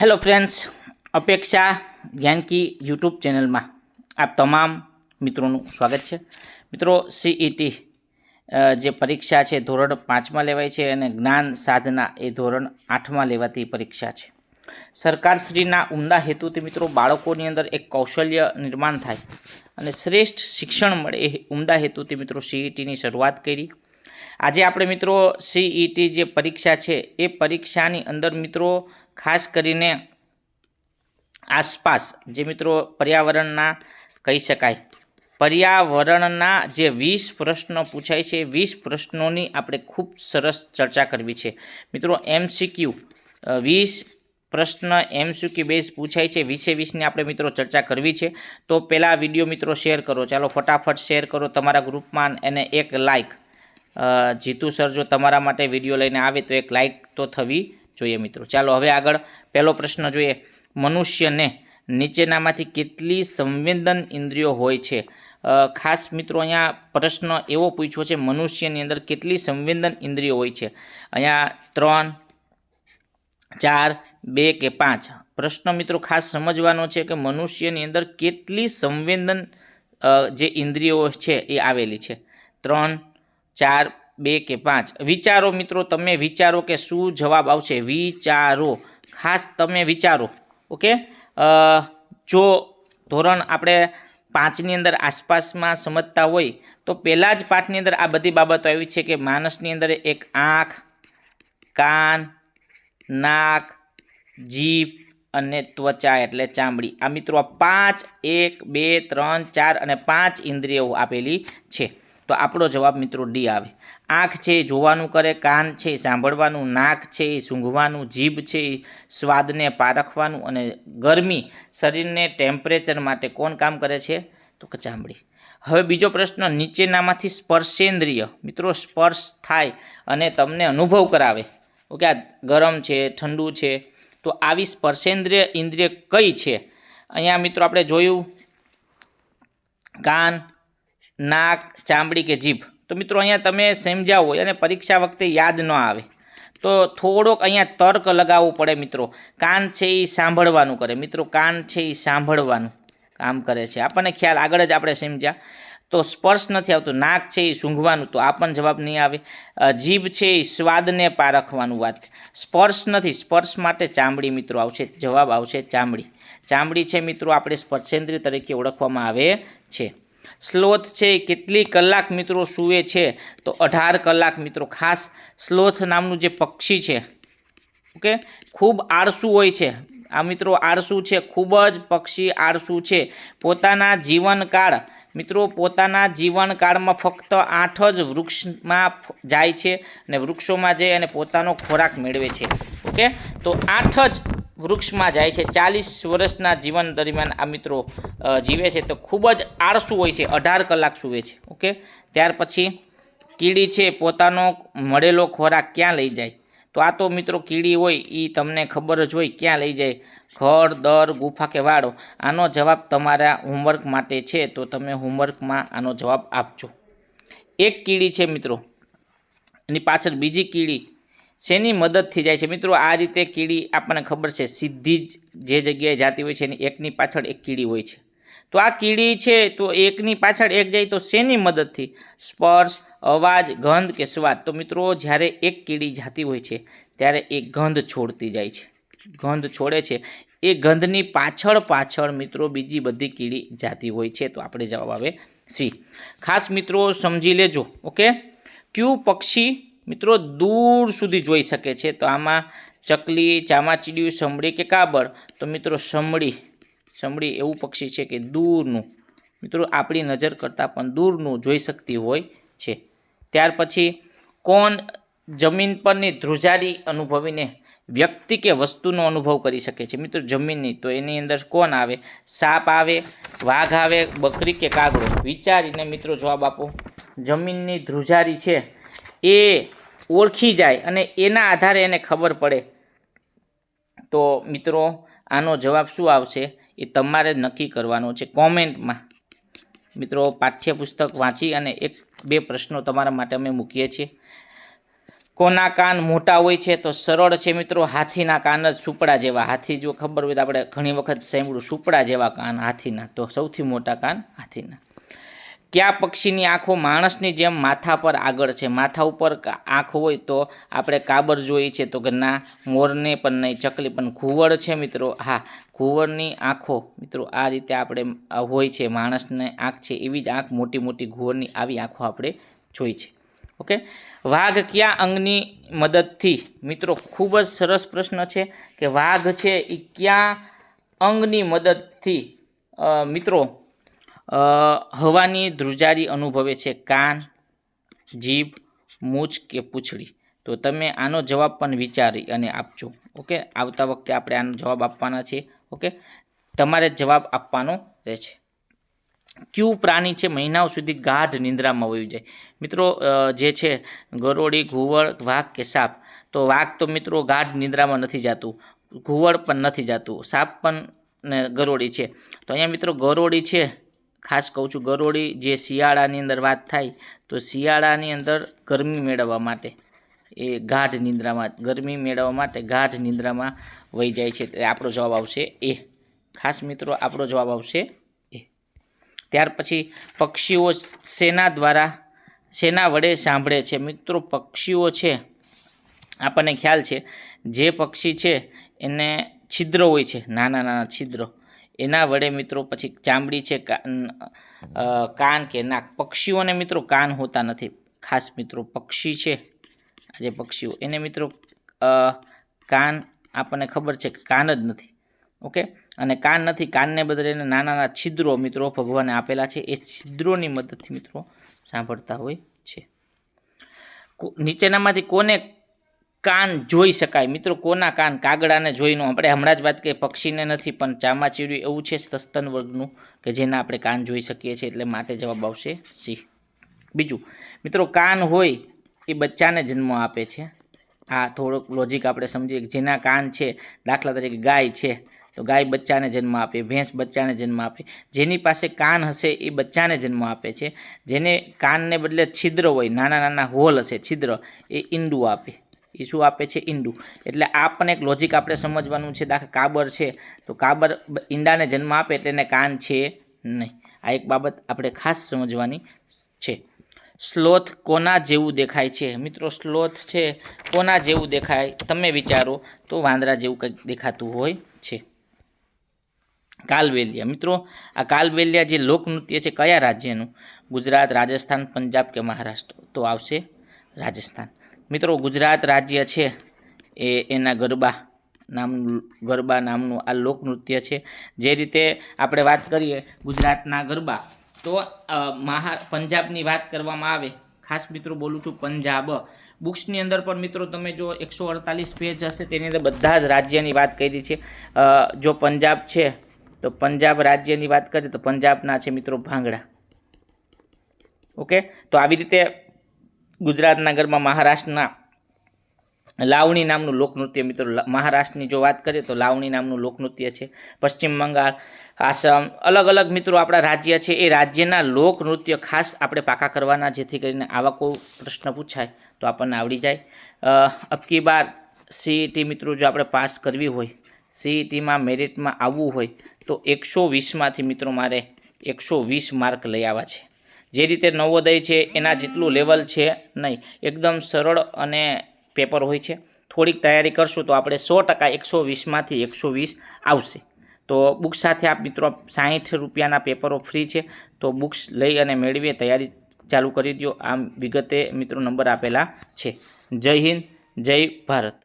Hello friends અપેક્ષા Gyanki YouTube ચેનલમાં આપ તમામ મિત્રોનું સ્વાગત છે. મિત્રો સીઈટી જે પરીક્ષા છે, ધોરણ પાંચમાં લેવાય છે અને જ્ઞાન સાધના એ ધોરણ આઠમાં લેવાતી પરીક્ષા છે. સરકારશ્રીના ઉમદા હેતુથી મિત્રો, બાળકોની અંદર એક કૌશલ્ય નિર્માણ થાય અને શ્રેષ્ઠ શિક્ષણ મળે એ ઉમદા હેતુથી મિત્રો સીઈટીની શરૂઆત કરી. આજે આપણે મિત્રો સીઈટી જે પરીક્ષા છે, એ પરીક્ષાની અંદર મિત્રો ખાસ કરીને આસપાસ, જે મિત્રો પર્યાવરણના કહી શકાય. પર્યાવરણના જે વીસ પ્રશ્નો પૂછાય છે વીસ પ્રશ્નોની આપણે ખૂબ સરસ ચર્ચા કરવી છે. મિત્રો એમસીક્યુ વીસ પ્રશ્ન એમસીક્યુ બેઝ પૂછાય છે વીસે વીસની આપણે મિત્રો ચર્ચા કરવી છે. તો પહેલાં વીડિયો મિત્રો શેર કરો, ચાલો ફટાફટ શેર કરો તમારા ગ્રુપમાં અને એક લાઇક જીતુ સર જો તમારા માટે વીડિયો લઈને આવે તો એક લાઇક તો થવી જોઈએ મિત્રો. ચાલો હવે આગળ પહેલો પ્રશ્ન જોઈએ. મનુષ્યને નીચેનામાંથી કેટલી સંવેદન ઇન્દ્રિયો હોય છે? ખાસ મિત્રો અહીંયા પ્રશ્ન એવો પૂછ્યો છે, મનુષ્યની અંદર કેટલી સંવેદન ઇન્દ્રિયો હોય છે? અહીંયા ત્રણ, ચાર, બે કે પાંચ? પ્રશ્ન મિત્રો ખાસ સમજવાનો છે કે મનુષ્યની અંદર કેટલી સંવેદન જે ઇન્દ્રિયો છે એ આવેલી છે. ત્રણ, ચાર બે કે પાંચ. વિચારો મિત્રો, તમે વિચારો કે શું જવાબ આવશે? વિચારો. ખાસ તમે વિચારો. ઓકે? જો ધોરણ આપણે પાંચની અંદર આસપાસમાં સમજતા હોય, તો પહેલાં જ પાઠની અંદર આ બધી બાબતો આવી છે કે માણસની અંદર એક આંખ, કાન, નાક, જીભ અને ત્વચા એટલે ચામડી. આ મિત્રો પાંચ, એક, બે, ત્રણ, ચાર અને પાંચ ઇન્દ્રિયો આપેલી છે. તો આપણો જવાબ મિત્રો ડી આવે. આંખ છે, જોવાનું કરે, કાન છે, સાંભળવાનું, નાક છે, સૂંઘવાનું, જીભ છે, સ્વાદને પારખવાનું અને ગરમી, શરીરને ટેમ્પરેચર માટે કોણ કામ કરે છે? તો કે ચામડી. હવે બીજો પ્રશ્ન, નીચેનામાંથી સ્પર્શેન્દ્રિય. મિત્રો, સ્પર્શ થાય અને તમને અનુભવ કરાવે. ઓકે, આ ગરમ છે, ઠંડુ છે, તો આવી સ્પર્શેન્દ્રિય ઇન્દ્રિય કઈ છે? અહીંયા મિત્રો આપણે જોયું, કાન, નાક, ચામડી કે જીભ. તો મિત્રો અહીંયા તમે સમજ્યા હોય અને પરીક્ષા વખતે યાદ ન આવે. તો થોડોક અહીંયા તર્ક લગાવવું પડે મિત્રો. કાન છે એ સાંભળવાનું કરે. મિત્રો, કાન છે એ સાંભળવાનું કામ કરે છે. આપણને ખ્યાલ, આગળ જ આપણે સમજ્યા. તો સ્પર્શ નથી આવતો. નાક છે એ સૂંઘવાનું તો આ પણ જવાબ નહીં આવે. જીભ છે એ સ્વાદને પારખવાનું વાત. સ્પર્શ નથી. સ્પર્શ માટે ચામડી મિત્રો આવશે. જવાબ આવશે ચામડી. ચામડી છે મિત્રો આપણે સ્પર્શેન્દ્રિય તરીકે ઓળખવામાં આવે છે. સ્લોથ છે કેટલી કલાક મિત્રો સૂવે છે? તો અઢાર કલાક મિત્રો, ખાસ સ્લોથ નામનું જે પક્ષી છે, ઓકે? ખૂબ આળસુ હોય છે. આ મિત્રો આળસુ છે, ખૂબ જ પક્ષી આળસુ છે. પોતાના જીવનકાળ, મિત્રો પોતાના જીવનકાળમાં ફક્ત આઠ જ વૃક્ષમાં જાય છે અને વૃક્ષોમાં જઈ અને પોતાનો ખોરાક મેળવે છે, ઓકે? તો આઠ જ વૃક્ષમાં જાય છે. ચાલીસ વર્ષના જીવન દરમિયાન આ મિત્રો જીવે છે તો ખૂબ જ આળસુ હોય છે. અઢાર કલાક સૂવે છે. ઓકે? ત્યાર પછી કીડી છે પોતાનો મળેલો ખોરાક ક્યાં લઈ જાય? તો આ તો મિત્રો કીડી હોય એ તમને ખબર જ હોય ક્યાં લઈ જાય? ઘર, દર, ગુફા કે વાડો. આનો જવાબ તમારા હોમવર્ક માટે છે તો તમે હોમવર્કમાં આનો જવાબ આપજો. એક કીડી છે મિત્રો. એની પાછળ બીજી કીડી શેની મદદથી જાય છે? મિત્રો, આ રીતે કીડી આપણને ખબર છે, સીધી જ જે જગ્યાએ જાતી હોય છે, એની એકની પાછળ એક કીડી હોય છે. તો આ કીડી છે, તો એકની પાછળ એક જાય તો શેની મદદથી? સ્પર્શ, અવાજ, ગંધ કે સ્વાદ? તો મિત્રો, જ્યારે એક કીડી જાતી હોય છે, ત્યારે એ ગંધ છોડતી જાય છે. ગંધ છોડે છે. એ ગંધની પાછળ પાછળ મિત્રો, બીજી બધી કીડી જાતી હોય છે. તો આપણે જવાબ આવે સી. ખાસ મિત્રો, સમજી લેજો, ઓકે? કયું પક્ષી મિત્રો દૂર સુધી જોઈ શકે છે. તો આમાં ચકલી, ચામાચીડિયું સમડી કે કાબળ તો મિત્રો સમડી સમડી એવું પક્ષી છે કે દૂરનું. મિત્રો આપણી નજર કરતાં પણ દૂરનું જોઈ શકતી હોય છે. ત્યાર પછી કોણ જમીન પરની ધ્રુજારી અનુભવીને વ્યક્તિ કે વસ્તુનો અનુભવ કરી શકે છે? મિત્રો જમીનની, તો એની અંદર કોણ આવે? સાપ આવે, વાઘ આવે, બકરી કે કાગડો? વિચારીને મિત્રો જવાબ આપો. જમીનની ધ્રુજારી છે એ ઓળખી જાય અને એના આધારે એને ખબર પડે. તો મિત્રો, આનો જવાબ શું આવશે એ તમારે નક્કી કરવાનો છે કોમેન્ટમાં. મિત્રો, પાઠ્યપુસ્તક વાંચી અને એક, બે પ્રશ્નો તમારા માટે અમે મૂકીએ છીએ. કોના કાન મોટા હોય છે તો સરળ છે મિત્રો, હાથીના કાન જ સુપડા જેવા. હાથી જો ખબર હોય તો આપણે ઘણી વખત સાંભળ્યું, સુપડા જેવા કાન હાથીના. તો સૌથી મોટા કાન હાથીના. કયા પક્ષીની આંખો માણસની જેમ માથા પર આગળ છે? માથા ઉપર આંખ હોય તો આપણે કાબર જોઈએ છે તો કે ના, મોરને પણ નહીં, ચકલી પણ. ઘુવડ છે મિત્રો, હા, ઘુવડની આંખો મિત્રો આ રીતે આપણે હોય છે, માણસને આંખ છે એવી જ આંખ, મોટી મોટી ઘુવડની આવી આંખો આપણે જોઈ છે. ઓકે? વાઘ કયા અંગની મદદથી? મિત્રો, ખૂબ જ સરસ પ્રશ્ન છે કે વાઘ છે એ કયા અંગની મદદથી? મિત્રો હવાની ધ્રુજારી અનુભવે છે કાન, જીભ, મૂછ કે પૂંછડી. તો તમે આનો જવાબ પણ વિચારી અને આપજો, ઓકે? આવતા વખતે આપણે આનો જવાબ આપવાના છે, ઓકે? તમારે જવાબ આપવાનો રહેશે. કયું પ્રાણી છે? મહિનાઓ સુધી ગાઢ નિંદ્રામાં વયું જાય. મિત્રો જે છે, ગરોળી ઘુવળ વાઘ કે સાપ? તો વાઘ તો મિત્રો ગાઢ નિંદ્રામાં નથી જતું. ઘુવળ પણ નથી જતું. સાપ પણ ને ગરોળી છે. તો અહીંયા મિત્રો ગરોળી છે ખાસ કહું છું ગરોળી જે શિયાળાની અંદર વાત થાય, તો શિયાળાની અંદર ગરમી મેળવવા માટે, એ ગાઢ નિંદ્રામાં, ગરમી મેળવવા માટે ગાઢ નિંદ્રામાં વહી જાય છે. આપણો જવાબ આવશે એ. ખાસ મિત્રો, આપણો જવાબ આવશે એ. ત્યાર પછી પક્ષીઓ શેના દ્વારા શેના વડે સાંભળે છે. મિત્રો, પક્ષીઓ છે, આપણને ખ્યાલ છે, જે પક્ષી છે, એને છિદ્ર હોય છે નાના નાના છિદ્રો. એના વડે મિત્રો પછી ચામડી છે, કાન કે નાક. પક્ષીઓને મિત્રો કાન હોતા નથી. ખાસ મિત્રો પક્ષી છે, આજે પક્ષીઓ. એને મિત્રો કાન આપણને ખબર છે કે કાન જ નથી. ઓકે અને કાન નથી, કાનને બદલે એને નાના નાના છિદ્રો મિત્રો ભગવાને આપેલા છે. એ છિદ્રોની મદદથી મિત્રો સાંભળતા હોય છે. નીચેનામાંથી કોને કાન જોઈ શકાય. મિત્રો, કોના કાન? કાગડાને જોઈનો આપણે હમણાં જ વાત કરીએ પક્ષીને નથી, પણ ચામાચીડિયું એવું છે સસ્તન વર્ગનું કે જેના આપણે કાન જોઈ શકીએ છીએ એટલે માટે જવાબ આવશે સી. બીજું, મિત્રો, કાન હોય એ બચ્ચાને જન્મ આપે છે. આ થોડોક લોજિક આપણે સમજીએ જેના કાન છે, દાખલા તરીકે ગાય છે, તો ગાય બચ્ચાને જન્મ આપે, ભેંસ બચ્ચાને જન્મ આપે. જેની પાસે કાન હશે એ બચ્ચાને જન્મ આપે છે. જેને કાનને બદલે છિદ્ર હોય, નાના નાના હોલ હશે, છિદ્ર, એ ઈંડું આપે. એ શું આપે છે ઈંડું. એટલે આ પણ એક લોજિક આપણે સમજવાનું છે. દાખલા કાબર છે. તો કાબર ઈંડાને જન્મ આપે એટલે એને કાન છે નહીં. આ એક બાબત આપણે ખાસ સમજવાની છે. સ્લોથ કોના જેવું દેખાય છે? મિત્રો, સ્લોથ છે, કોના જેવું દેખાય? તમે વિચારો તો વાંદરા જેવું કંઈક દેખાતું હોય છે. કાલવેલિયા. મિત્રો, આ કાલવેલિયા જે લોકનૃત્ય છે, કયા રાજ્યનું? ગુજરાત, રાજસ્થાન, પંજાબ કે મહારાષ્ટ્ર? તો આવશે રાજસ્થાન. મિત્રો, ગુજરાત રાજ્ય છે એ એના ગરબા નામનું ગરબા નામનું આ લોકનૃત્ય છે. જે રીતે આપણે વાત કરીએ ગુજરાતના ગરબા, તો મહા, પંજાબની વાત કરવામાં આવે, ખાસ મિત્રો બોલું છું પંજાબ. બુક્સની અંદર પણ મિત્રો તમે જો એકસો અડતાલીસ પેજ હશે, તેની અંદર બધા જ રાજ્યની વાત કરી છે. જો પંજાબ છે, તો પંજાબ રાજ્યની વાત કરીએ તો પંજાબના છે મિત્રો ભાંગડા. ઓકે? તો આવી રીતે ગુજરાતના ગરબા મહારાષ્ટ્રના લાવણી નામનું લોકનૃત્ય મિત્રો મહારાષ્ટ્રની જો વાત કરીએ તો લાવણી નામનું લોકનૃત્ય છે. પશ્ચિમ બંગાળ, આસામ, અલગ અલગ મિત્રો આપણા રાજ્ય છે. એ રાજ્યના લોકનૃત્ય ખાસ આપણે પાકા કરવાના, જેથી કરીને આવા કોઈ પ્રશ્ન પૂછાય તો આપણને આવડી જાય. અબકી બાર સીઈટી મિત્રો જો આપણે પાસ કરવી હોય સીઈટીમાં મેરિટમાં આવવું હોય, તો એકસો વીસમાંથી મિત્રો મારે એકસો વીસ માર્ક લઈ આવવા છે. જે રીતે નવોદય છે, એના જેટલું લેવલ છે નહીં. એકદમ સરળ અને પેપર હોય છે. થોડીક તૈયારી કરશું તો આપણે સો ટકા એકસો વીસમાંથી એકસો વીસ આવશે. તો બુક્સ સાથે આપ મિત્રો સાહીઠ રૂપિયાના પેપરો ફ્રી છે. તો બુક્સ લઈ અને મેળવીએ, તૈયારી ચાલુ કરી દો આમ વિગતે મિત્રો નંબર આપેલા છે. જય હિન્દ, જય ભારત.